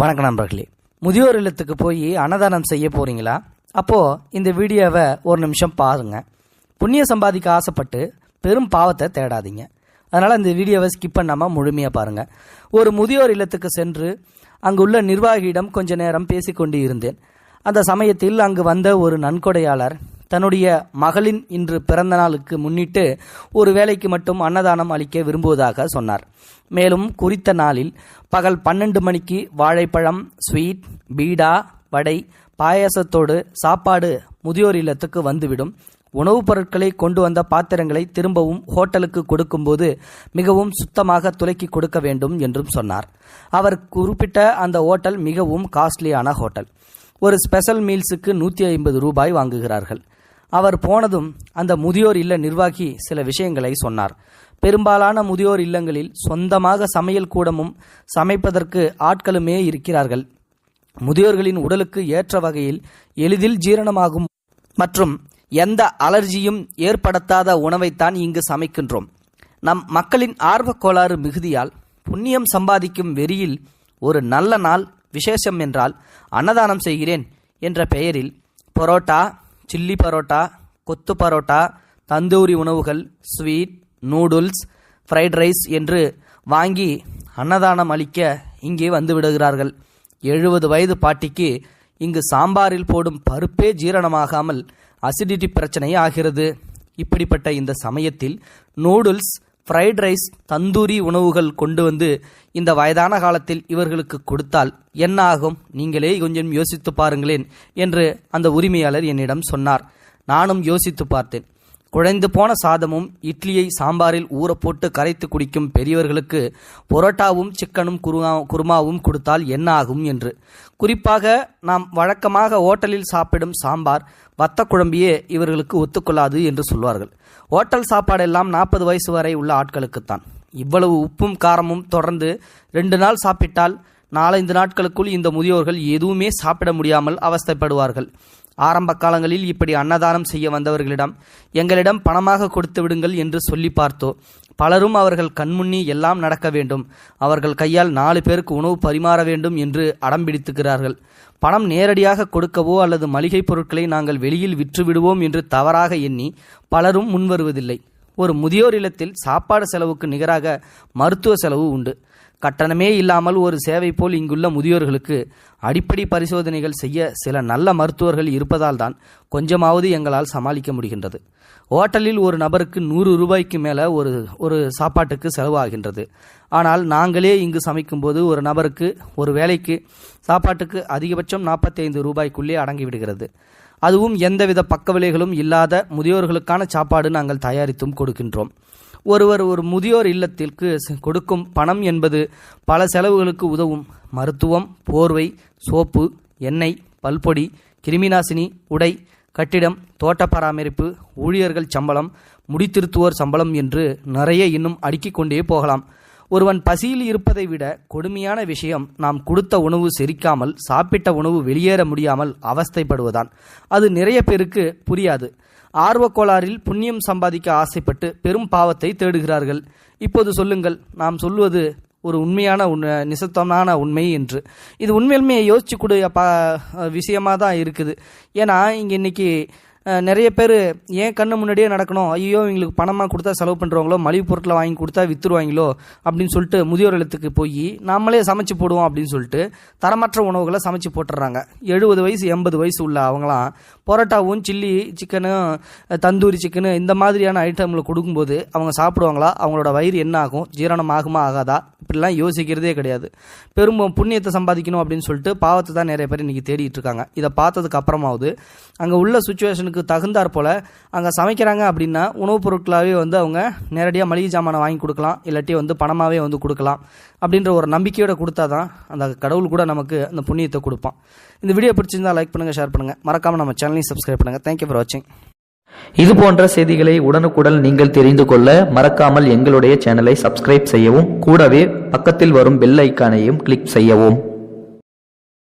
வணக்கம் நண்பர்களே. முதியோர் இல்லத்துக்கு போய் அன்னதானம் செய்ய போறீங்களா? அப்போ இந்த வீடியோவை ஒரு நிமிஷம் பாருங்க. புண்ணிய சம்பாதிக்க ஆசைப்பட்டு பெரும் பாவத்தை தேடாதீங்க. அதனால இந்த வீடியோவை ஸ்கிப் பண்ணாமல் முழுமையாக பாருங்க. ஒரு முதியோர் இல்லத்துக்கு சென்று அங்குள்ள நிர்வாகியிடம் கொஞ்ச நேரம் பேசிக்கொண்டு இருந்தேன். அந்த சமயத்தில் அங்கு வந்த ஒரு நன்கொடையாளர் தன்னுடைய மகளின் இன்று பிறந்த நாளுக்கு முன்னிட்டு ஒரு வேலைக்கு மட்டும் அன்னதானம் அளிக்க விரும்புவதாக சொன்னார். மேலும் குறித்த நாளில் பகல் பன்னெண்டு மணிக்கு வாழைப்பழம் ஸ்வீட் பீடா வடை பாயாசத்தோடு சாப்பாடு முதியோர் இல்லத்துக்கு வந்துவிடும். உணவுப் பொருட்களை கொண்டு வந்த பாத்திரங்களை திரும்பவும் ஹோட்டலுக்கு கொடுக்கும்போது மிகவும் சுத்தமாக துலக்கி கொடுக்க வேண்டும் என்றும் சொன்னார். அவர் குறிப்பிட்ட அந்த ஹோட்டல் மிகவும் காஸ்ட்லியான ஹோட்டல். ஒரு ஸ்பெஷல் மீல்ஸுக்கு நூற்றி ஐம்பது ரூபாய் வாங்குகிறார்கள். அவர் போனதும் அந்த முதியோர் இல்ல நிர்வாகி சில விஷயங்களை சொன்னார். பெரும்பாலான முதியோர் இல்லங்களில் சொந்தமாக சமையல் கூடமும் சமைப்பதற்கு ஆட்களுமே இருக்கிறார்கள். முதியோர்களின் உடலுக்கு ஏற்ற வகையில் எளிதில் ஜீரணமாகும் மற்றும் எந்த அலர்ஜியும் ஏற்படுத்தாத உணவைத்தான் இங்கு சமைக்கின்றோம். நம் மக்களின் ஆர்வக் கோளாறு மிகுதியால் புண்ணியம் சம்பாதிக்கும் வெறியில் ஒரு நல்ல நாள் விசேஷம் என்றால் அன்னதானம் செய்கிறேன் என்ற பெயரில் பரோட்டா சில்லி பரோட்டா கொத்து பரோட்டா தந்தூரி உணவுகள் ஸ்வீட் நூடுல்ஸ் ஃப்ரைட் ரைஸ் என்று வாங்கி அன்னதானம் அளிக்க இங்கே வந்து விடுகிறார்கள். எழுபது வயது பாட்டிக்கு இங்கு சாம்பாரில் போடும் பருப்பே ஜீரணமாகாமல் அசிடிட்டி பிரச்சனை ஆகிறது. இப்படிப்பட்ட இந்த சமயத்தில் நூடுல்ஸ் ஃப்ரைட் ரைஸ் தந்தூரி உணவுகள் கொண்டு வந்து இந்த வயதான காலத்தில் இவர்களுக்கு கொடுத்தால் என்ன ஆகும் நீங்களே கொஞ்சம் யோசித்து பாருங்களேன் என்று அந்த உரிமையாளர் என்னிடம் சொன்னார். நானும் யோசித்து பார்த்தேன். குழைந்து போன சாதமும் இட்லியை சாம்பாரில் ஊற போட்டு கரைத்து குடிக்கும் பெரியவர்களுக்கு பொரோட்டாவும் சிக்கனும் குருமா குருமாவும் கொடுத்தால் என்ன ஆகும் என்று. குறிப்பாக நாம் வழக்கமாக ஓட்டலில் சாப்பிடும் சாம்பார் வத்த குழம்பியே இவர்களுக்கு ஒத்துக்கொள்ளாது என்று சொல்வார்கள். ஓட்டல் சாப்பாடெல்லாம் நாற்பது வயசு வரை உள்ள ஆட்களுக்குத்தான். இவ்வளவு உப்பும் காரமும் தொடர்ந்து ரெண்டு நாள் சாப்பிட்டால் நாலைந்து நாட்களுக்குள் இந்த முதியோர்கள் எதுவுமே சாப்பிட முடியாமல் அவஸ்தைப்படுவார்கள். ஆரம்ப காலங்களில் இப்படி அன்னதானம் செய்ய வந்தவர்களிடம் எங்களிடம் பணமாக கொடுத்து விடுங்கள் என்று சொல்லி பார்த்தோ. பலரும் அவர்கள் கண்முன்னி எல்லாம் நடக்க வேண்டும். அவர்கள் கையால் நாலு பேருக்கு உணவு பரிமாற வேண்டும் என்று அடம்பிடித்துக்கிறார்கள் பணம் நேரடியாக கொடுக்கவோ அல்லது மளிகை பொருட்களை நாங்கள் வெளியில் விற்றுவிடுவோம் என்று தவறாக எண்ணி பலரும் முன்வருவதில்லை. ஒரு முதியோர் இல்லத்தில் சாப்பாடு செலவுக்கு நிகராக மருத்துவ செலவு உண்டு. கட்டணமே இல்லாமல் ஒரு சேவை போல் இங்குள்ள முதியோர்களுக்கு அடிப்படை பரிசோதனைகள் செய்ய சில நல்ல மருத்துவர்கள் இருப்பதால் தான் கொஞ்சமாவது எங்களால் சமாளிக்க முடிகின்றது. ஹோட்டலில் ஒரு நபருக்கு நூறு ரூபாய்க்கு மேலே ஒரு ஒரு சாப்பாட்டுக்கு செலவாகின்றது. ஆனால் நாங்களே இங்கு சமைக்கும்போது ஒரு நபருக்கு ஒரு வேலைக்கு சாப்பாட்டுக்கு அதிகபட்சம் நாற்பத்தைந்து ரூபாய்க்குள்ளே அடங்கிவிடுகிறது அதுவும் எந்தவித பக்க விலைகளும் இல்லாத முதியோர்களுக்கான சாப்பாடு நாங்கள் தயாரித்தும் கொடுக்கின்றோம். ஒருவர் ஒரு முதியோர் இல்லத்திற்கு கொடுக்கும் பணம் என்பது பல செலவுகளுக்கு உதவும். மருத்துவம் போர்வை சோப்பு எண்ணெய் பல்பொடி கிருமிநாசினி உடை கட்டிடம் தோட்ட பராமரிப்பு ஊழியர்கள் சம்பளம் முடித்திருத்துவோர் சம்பளம் என்று நிறைய இன்னும் அடுக்கிக் கொண்டே போகலாம். ஒருவன் பசியில் இருப்பதை விட கொடுமையான விஷயம் நாம் கொடுத்த உணவு செரிக்காமல் சாப்பிட்ட உணவு வெளியேற முடியாமல் அவஸ்தைப்படுவதான். அது நிறைய பேருக்கு புரியாது. ஆர்வக்கோளாறில் புண்ணியம் சம்பாதிக்க ஆசைப்பட்டு பெரும் பாவத்தை தேடுகிறார்கள். இப்போது சொல்லுங்கள் நாம் சொல்வது ஒரு உண்மையான உண்மை நிசத்தமான உண்மை என்று. இது உண்மையிலுமே யோசிச்சு கூடிய ப விஷயமாக தான் இருக்குது. ஏன்னா இங்கே இன்னைக்கு நிறைய பேர் ஏன் கண்ணு முன்னாடியே நடக்கணும்? ஐயோ இவங்களுக்கு பணமாக கொடுத்தா செலவு பண்ணுறவங்களோ மலிவு பொருட்களை வாங்கி கொடுத்தா விற்றுருவாங்களோ அப்படின்னு சொல்லிட்டு முதியோர் இல்லத்துக்கு போய் நம்மளே சமைச்சு போடுவோம் அப்படின்னு சொல்லிட்டு தரமற்ற உணவுகளை சமைச்சு போட்டுடுறாங்க. எழுபது வயசு எண்பது வயசு உள்ள அவங்களாம் பொரோட்டாவும் சில்லி சிக்கனும் தந்தூரி சிக்கனு இந்த மாதிரியான ஐட்டங்களை கொடுக்கும்போது அவங்க சாப்பிடுவாங்களா? அவங்களோட வயிறு என்ன ஆகும்? ஜீரணம் ஆகுமா ஆகாதா? இப்படிலாம் யோசிக்கிறதே கிடையாது. பெரும் புண்ணியத்தை சம்பாதிக்கணும் அப்படின்னு சொல்லிட்டு பாவத்தை தான் நிறைய பேர் இன்றைக்கி தேடிட்டு இருக்காங்க. இதை பார்த்ததுக்கு அப்புறமாவது அங்கே உள்ள சுச்சுவேஷனுக்கு தகுந்தாற் போல் அங்கே சமைக்கிறாங்க அப்படின்னா உணவுப் பொருட்களாகவே வந்து அவங்க நேரடியாக மளிகை ஜாமானை வாங்கி கொடுக்கலாம் இல்லாட்டி வந்து பணமாகவே வந்து கொடுக்கலாம் அப்படின்ற ஒரு நம்பிக்கையோட கொடுத்தா தான் அந்த கடவுள் கூட நமக்கு அந்த புண்ணியத்தை கொடுப்பான். இந்த வீடியோ பிடிச்சிருந்தா லைக் பண்ணுங்கள் ஷேர் பண்ணுங்கள் மறக்காமல் நம்ம சேனலையும் சப்ஸ்கிரைப் பண்ணுங்கள் தேங்க்யூ ஃபார் வாட்சிங் இது போன்ற செய்திகளை உடனுக்குடன் நீங்கள் தெரிந்து கொள்ள மறக்காமல் எங்களுடைய சேனலை சப்ஸ்கிரைப் செய்யவும் கூடவே பக்கத்தில் வரும் பெல் ஐக்கானையும் கிளிக் செய்யவும்.